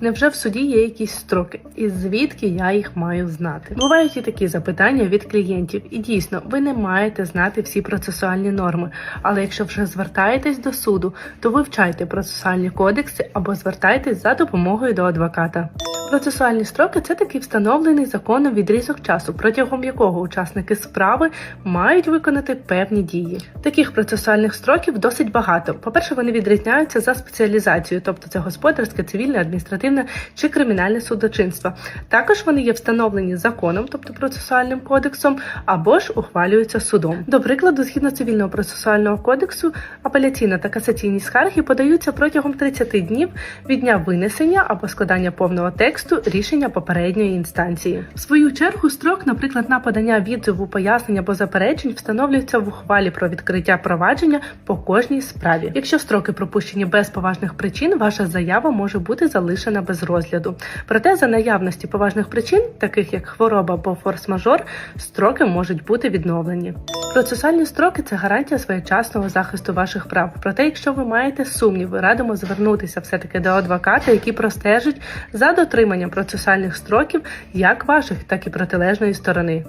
Невже в суді є якісь строки? І звідки я їх маю знати? Бувають і такі запитання від клієнтів, і дійсно, ви не маєте знати всі процесуальні норми. Але якщо вже звертаєтесь до суду, то вивчайте процесуальні кодекси або звертайтесь за допомогою до адвоката. Процесуальні строки це такий встановлений законом відрізок часу, протягом якого учасники справи мають виконати певні дії. Таких процесуальних строків досить багато. По-перше, вони відрізняються за спеціалізацією, тобто це господарське, цивільне, адміністративне чи кримінальне судочинство. Також вони є встановлені законом, тобто процесуальним кодексом, або ж ухвалюються судом. До прикладу, згідно цивільного процесуального кодексу, апеляційна та касаційні скарги подаються протягом 30 днів від дня винесення або складання повного тексту рішення попередньої інстанції. В свою чергу строк, наприклад, на подання відзиву, пояснень або заперечень встановлюється в ухвалі про відкриття провадження по кожній справі. Якщо строки пропущені без поважних причин, ваша заява може бути залишена без розгляду. Проте за наявності поважних причин, таких як хвороба або форс-мажор, строки можуть бути відновлені. Процесуальні строки це гарантія своєчасного захисту ваших прав. Проте, якщо ви маєте сумніви, радимо звернутися все таки до адвоката, який простежить за дотриманням процесуальних строків як ваших, так і протилежної сторони.